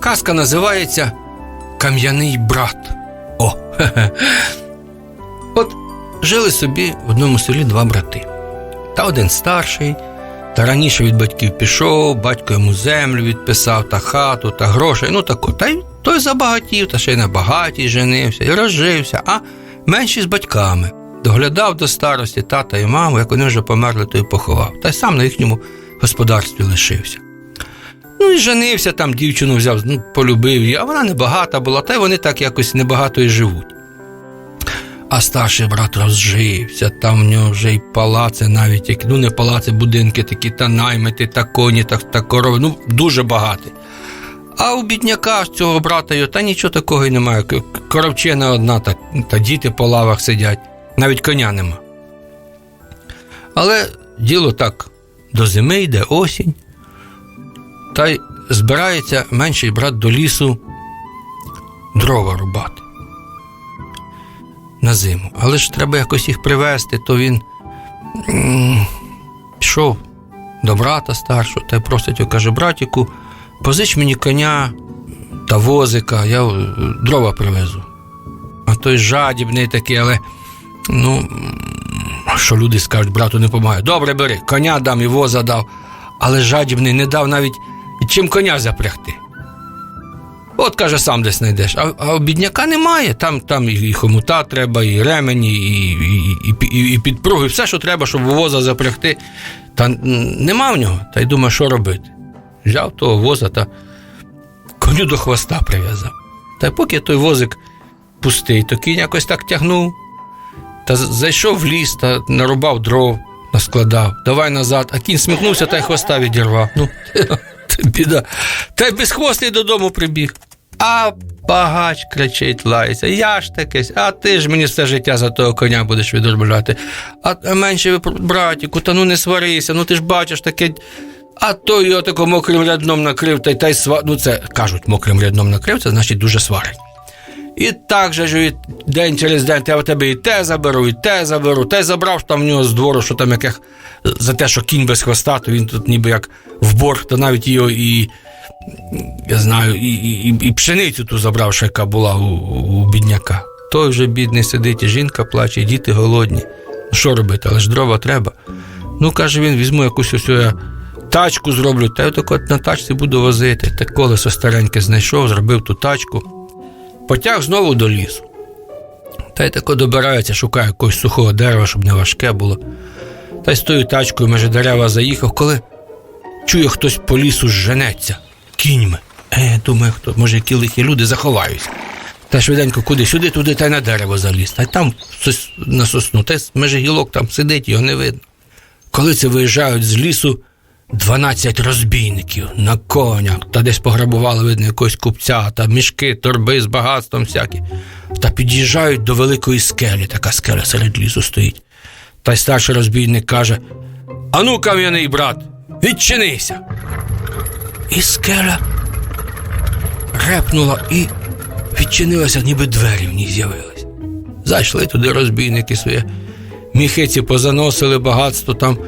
Казка називається Кам'яний брат. О. От жили собі в одному селі два брати. Та один старший, та раніше від батьків пішов, батько йому землю відписав, та хату, та грошей. Ну тако. Та й той забагатів, та ще й на багатій женився, і розжився, а менший з батьками. Доглядав до старості тата і маму, як вони вже померли, то й поховав. Та й сам на їхньому господарстві лишився. Ну і женився там, дівчину взяв, ну, полюбив її, а вона небагата була, та й вони так якось небагато і живуть. А старший брат розжився, там в нього вже й палаци навіть, які, ну не палаци, будинки такі, та наймити, та коні, та, та корови, ну дуже багаті. А у бідняка цього брата його, та нічого такого й немає. Коровчина одна, та, та діти по лавах сидять, навіть коня нема. Але діло так, до зими йде осінь, та й збирається менший брат до лісу дрова рубати на зиму. Але ж треба якось їх привезти, то він пішов до брата старшого та й просить його, каже, братіку, позич мені коня та возика, я дрова привезу. А той жадібний такий, але ну, що люди скажуть, брату не допомагає. Добре, бери, коня дам і воза дав, але жадібний не дав навіть чим коня запрягти. От каже, сам десь знайдеш. А, а бідняка немає. Там, там і, хомута треба, і ремені, і, і, і, і, підпруги, все, що треба, щоб воза запрягти. Та нема в нього. Та й думає, що робити. Взяв того воза та коню до хвоста прив'язав. Та поки той возик пустий, то кінь якось так тягнув. Та зайшов в ліс та нарубав дров, наскладав, давай назад, а кінь смикнувся та й хвоста відірвав. Ну, біда. Та й безхвостий додому прибіг. А багач кричить, лається. Я ж такесь, а ти ж мені все життя за того коня будеш відробляти. А менше братіку, та ну не сварися, ну ти ж бачиш таке. А той його тако мокрим рядном накрив, та й та й сва... Ну це кажуть, мокрим рядном накрив, це значить дуже сварить. І так же ж день через день я в тебе і те заберу, і те заберу, те забрав там в нього з двору, що там яких за те, що кінь без хвоста, то він тут ніби як в борг, то навіть його і я знаю, і, і, і, пшеницю ту забрав, що яка була у, у бідняка. Той вже бідний сидить, і жінка плаче, і діти голодні. Ну що робити, але ж дрова треба. Ну, каже він, візьму якусь ось я тачку зроблю, та я так от на тачці буду возити. Те колесо стареньке знайшов, зробив ту тачку потяг знову до лісу. Та й тако добирається, шукає якогось сухого дерева, щоб не важке було. Та й з тою тачкою меже дерева заїхав, коли чує хтось по лісу женеться кіньми. Е, думає, хто, може, які лихі люди заховаються. Та швиденько куди, сюди, туди, та й на дерево заліз. Та й там на сосну, та й меже гілок там сидить, його не видно. Коли це виїжджають з лісу 12 розбійників на конях, та десь пограбували, видно, якогось купця, та мішки, торби з багатством всякі. Та під'їжджають до великої скелі, така скеля серед лісу стоїть. Та й старший розбійник каже: Ану, кам'яний брат, відчинися. І скеля репнула і відчинилася, ніби двері в ній з'явились. Зайшли туди розбійники своє, міхиці позаносили багатство там,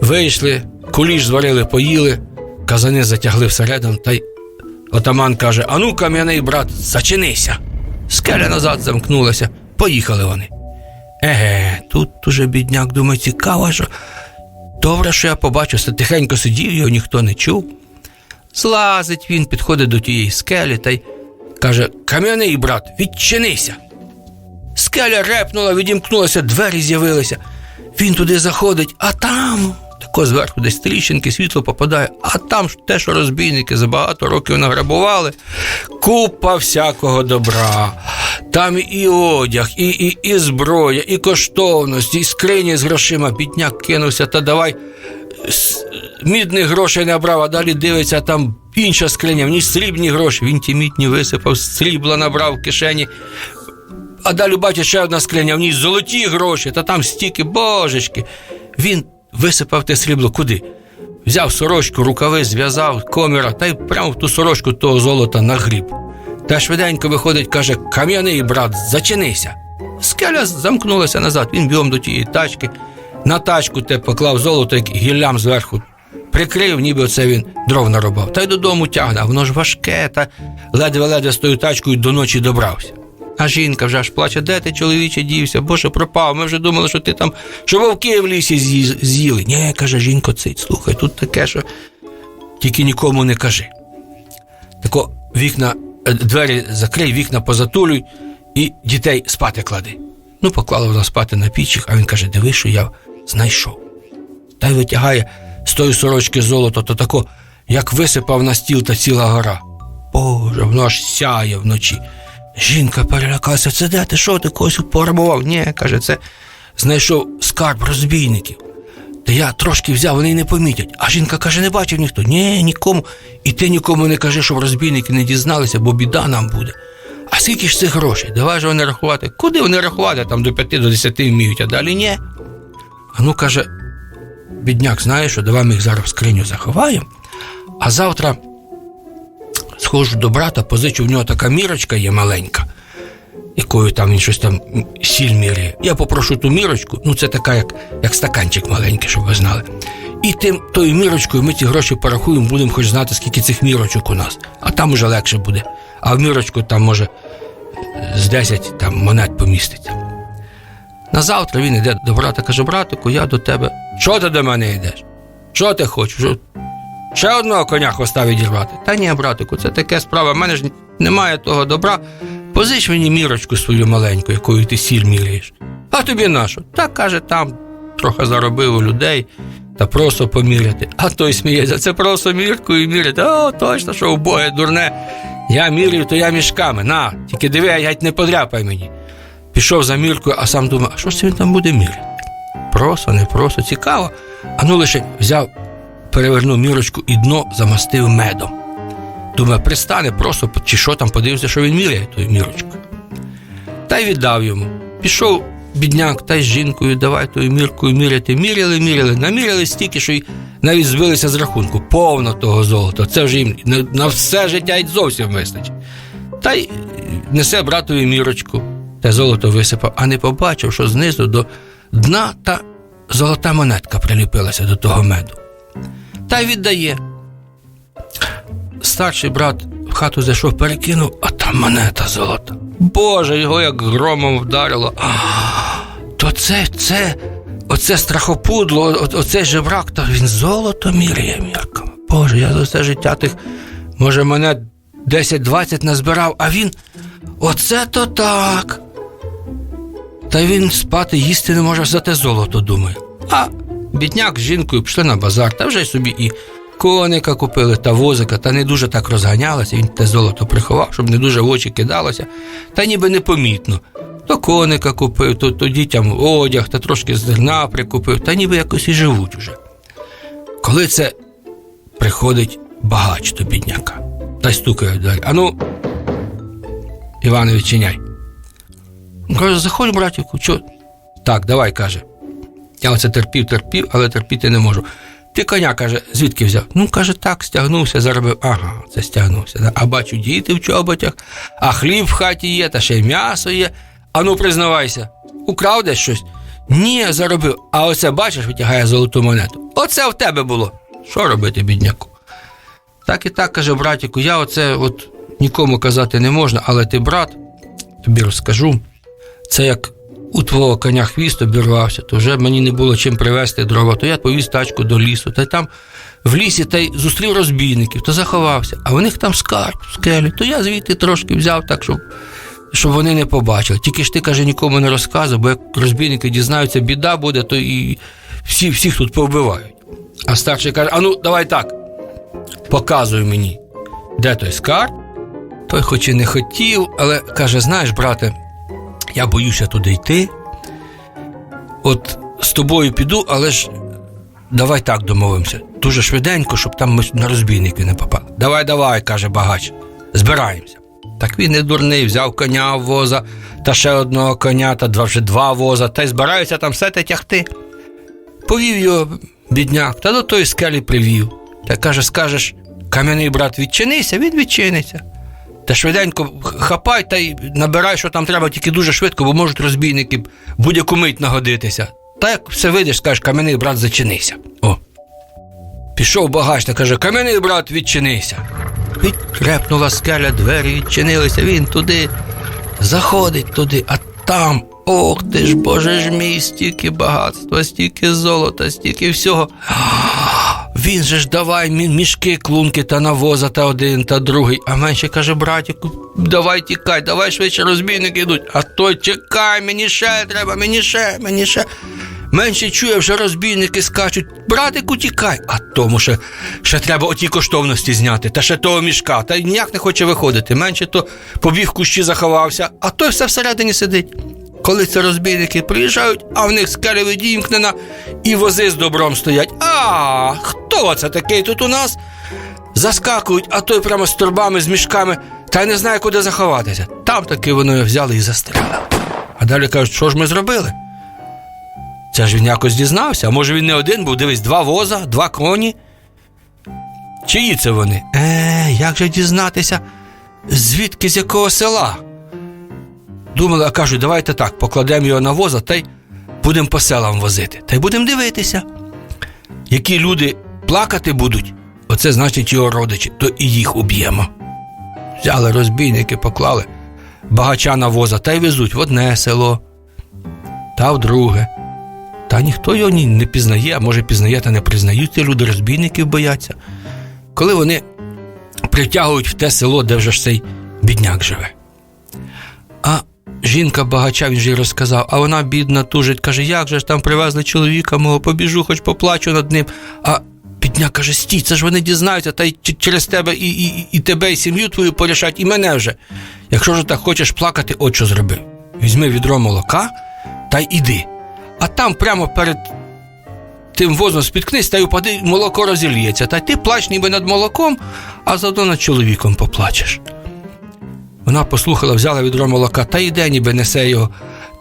вийшли, куліш зварили, поїли, казани затягли всередину, та й отаман каже: Ану, кам'яний брат, зачинися. Скеля назад замкнулася, поїхали вони. Еге, тут уже бідняк думає, цікаво, що добре, що я побачив, що тихенько сидів, його ніхто не чув. Злазить він, підходить до тієї скелі та й каже: Кам'яний брат, відчинися. Скеля репнула, відімкнулася, двері з'явилися. Він туди заходить, а там тако зверху десь тріщинки, світло попадає, а там ж те, що розбійники за багато років награбували, купа всякого добра. Там і одяг, і, і, і зброя, і коштовності, і скрині з грошима. Бідняк кинувся, та давай мідних грошей набрав, а далі дивиться, там інша скриня, в ній срібні гроші. Він ті мідні висипав, срібла набрав в кишені. А далі бачить ще одна скриня, в ній золоті гроші, та там стільки божечки. Він висипав те срібло куди? Взяв сорочку, рукави, зв'язав, коміра, та й прямо в ту сорочку того золота нагріб. Та швиденько виходить, каже: Кам'яний брат, зачинися. Скеля замкнулася назад, він бігом до тієї тачки, на тачку те поклав золото, як гіллям зверху прикрив, ніби оце він дров нарубав. Та й додому тягне, воно ж важке, та ледве-ледве з тою тачкою до ночі добрався. А жінка вже аж плаче, де ти чоловіче дівся, боже, пропав. Ми вже думали, що ти там, що вовки в лісі з'їли. Ні, каже жінко, цить, слухай, тут таке, що тільки нікому не кажи. Тако вікна, е, двері закрий, вікна позатулюй і дітей спати клади. Ну, поклала вона спати на пічі, а він каже: диви, що я знайшов. Та й витягає з тої сорочки золото, то тако, як висипав на стіл та ціла гора. Боже, воно аж сяє вночі. Жінка перелякалася, це де ти що ти когось пограбував? Ні, каже, це знайшов скарб розбійників. Та я трошки взяв, вони й не помітять. А жінка каже, не бачив ніхто. Ні, нікому. І ти нікому не кажи, щоб розбійники не дізналися, бо біда нам буде. А скільки ж цих грошей? Давай же вони рахувати. Куди вони рахувати? Там до п'яти, до десяти вміють, а далі ні. А ну каже, бідняк, знаєш, що давай ми їх зараз в скриню заховаємо, а завтра схожу до брата, позичу в нього така мірочка є маленька, якою там він щось там сіль міряє. Я попрошу ту мірочку, ну це така, як, як стаканчик маленький, щоб ви знали. І тим тою мірочкою ми ці гроші порахуємо, будемо хоч знати, скільки цих мірочок у нас. А там уже легше буде. А в мірочку там може з 10 там, монет поміститься. На завтра він йде до брата, каже, братику, я до тебе. Що ти до мене йдеш? Що ти хочеш? Ще одного коня хвоста відірвати. Та ні, братику, це таке справа. В мене ж немає того добра. Позич мені мірочку свою маленьку, якою ти сіль міряєш. А тобі нашу? Та каже, там трохи заробив у людей та просто поміряти. А той сміється, це просто міркою міряти. О, точно, що убоє дурне. Я міряю, то я мішками. На, тільки диви, геть не подряпай мені. Пішов за міркою, а сам думав, а що ж він там буде міряти? Просто, не просто, цікаво. А ну лише взяв, перевернув мірочку і дно замастив медом. Думаю, пристане просто, чи що там, подивився, що він міряє тою мірочкою. Та й віддав йому. Пішов бідняк та й з жінкою, давай тою міркою міряти. Міряли, міряли, наміряли стільки, що й навіть збилися з рахунку. Повно того золота. Це вже їм на, все життя й зовсім вистачить. Та й несе братові мірочку, те золото висипав, а не побачив, що знизу до дна та золота монетка приліпилася до того меду. Та й віддає. Старший брат в хату зайшов, перекинув, а там монета золота. Боже, його як громом вдарило. А, то це, це, оце страхопудло, оцей жебрак, то він золото міряє мірками. Боже, я за все життя тих, може, мене 10-20 назбирав, а він. Оце то так. Та він спати їсти не може за те золото, думає. А бідняк з жінкою пішли на базар, та вже собі і коника купили, та возика, та не дуже так розганялися. Він те золото приховав, щоб не дуже в очі кидалося, та ніби непомітно. То коника купив, то, то дітям одяг, та трошки зерна прикупив, та ніби якось і живуть уже. Коли це приходить багач до бідняка, та й стукає двері. Ану, Іване, відчиняй. Каже, заходь, братівку, що? Так, давай, каже. Я оце терпів, терпів, але терпіти не можу. Ти коня, каже, звідки взяв? Ну, каже, так, стягнувся, заробив. Ага, це стягнувся. да. А бачу, діти в чоботях, а хліб в хаті є, та ще й м'ясо є. Ану, признавайся, украв десь щось? Ні, заробив. А оце, бачиш, витягає золоту монету. Оце в тебе було. Що робити, бідняку? Так і так, каже братіку, я оце от нікому казати не можна, але ти брат, тобі розкажу. Це як у твого коня хвіст обірвався, то вже мені не було чим привезти дрова, то я повіз тачку до лісу, та й там в лісі та й зустрів розбійників, то заховався. А в них там скарб скелі, то я звідти трошки взяв так, щоб, щоб вони не побачили. Тільки ж ти каже, нікому не розказуй, бо як розбійники дізнаються, біда буде, то і всі, всіх тут повбивають. А старший каже: а ну, давай так, показуй мені, де той скарб. Той хоч і не хотів, але каже: знаєш, брате, я боюся туди йти. От з тобою піду, але ж давай так домовимося. Дуже швиденько, щоб там ми на розбійники не попали. Давай, давай, каже багач, збираємося. Так він не дурний, взяв коня воза, та ще одного коня, та два вже два воза, та й збираються там все те тягти. Повів його бідняк, та до тої скелі привів. Та каже, скажеш, кам'яний брат, відчинися, він відчиниться. Та швиденько хапай та й набирай, що там треба, тільки дуже швидко, бо можуть розбійники будь-яку мить нагодитися. Та як все вийдеш, скажеш, кам'яний брат, зачинися. О. Пішов багачник, каже, кам'яний брат, відчинися. Відрепнула скеля, двері відчинилися, він туди заходить туди, а там, ох ти ж, боже ж мій, стільки багатства, стільки золота, стільки всього. Він же ж давай мішки, клунки та навоза та один та другий. А менше каже, братіку, давай тікай, давай швидше розбійники йдуть. А той чекай, мені ще треба, мені ще, мені ще. Менше чує, вже розбійники скачуть. Братику, тікай. А тому ще, ще треба оті коштовності зняти, та ще того мішка, та ніяк не хоче виходити. Менше то побіг в кущі заховався, а той все всередині сидить. Коли це розбійники приїжджають, а в них скеля відімкнена, і вози з добром стоять. А, хто це такий тут у нас? Заскакують, а той прямо з торбами, з мішками, та й не знає, куди заховатися. Там таки вони взяли і застрелили. А далі кажуть, що ж ми зробили? Це ж він якось дізнався. А може він не один був, дивись, два воза, два коні. Чиї це вони? Е, як же дізнатися, звідки з якого села? Думали, а кажуть, давайте так, покладемо його на воза та й будемо по селам возити. Та й будемо дивитися. Які люди плакати будуть, оце значить його родичі, то і їх уб'ємо. Взяли розбійники, поклали багача на воза та й везуть в одне село, та в друге. Та ніхто його не пізнає, а може пізнає та не признають, ті люди розбійників бояться. Коли вони притягують в те село, де вже ж цей бідняк живе. А жінка багача, він же й розказав, а вона бідна тужить, каже, як же ж там привезли чоловіка мого, побіжу, хоч поплачу над ним. А бідняк каже, стій, це ж вони дізнаються, та й через тебе і, і, і тебе, і сім'ю твою порішать, і мене вже. Якщо ж так хочеш плакати, от що зроби. Візьми відро молока та й іди. А там прямо перед тим возом спіткнись та й упади, молоко розілється. Та й ти плач ніби над молоком, а заодно над чоловіком поплачеш. Вона послухала, взяла відро молока та йде, ніби несе його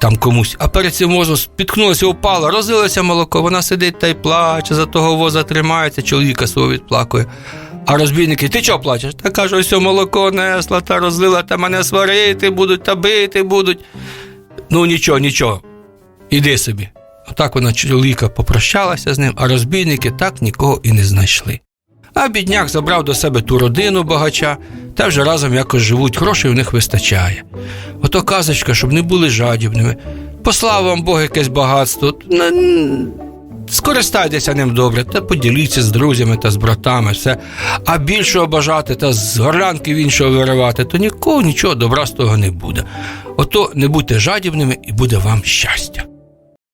там комусь. А перед цим возом спіткнулася, упала, розлилося молоко. Вона сидить та й плаче, за того воза тримається, чоловіка свого відплакує. А розбійники, ти чого плачеш? Та каже, ось молоко несла та розлила, та мене сварити будуть, та бити будуть. Ну нічого, нічого. Іди собі. Отак вона чоловіка попрощалася з ним, а розбійники так нікого і не знайшли. А бідняк забрав до себе ту родину багача, та вже разом якось живуть, грошей в них вистачає. Ото казочка, щоб не були жадібними. Послав вам Бог якесь багатство. Скористайтеся ним добре, та поділіться з друзями та з братами, все. А більшого бажати та з горлянки в іншого виривати, то нікого нічого добра з того не буде. Ото не будьте жадібними і буде вам щастя.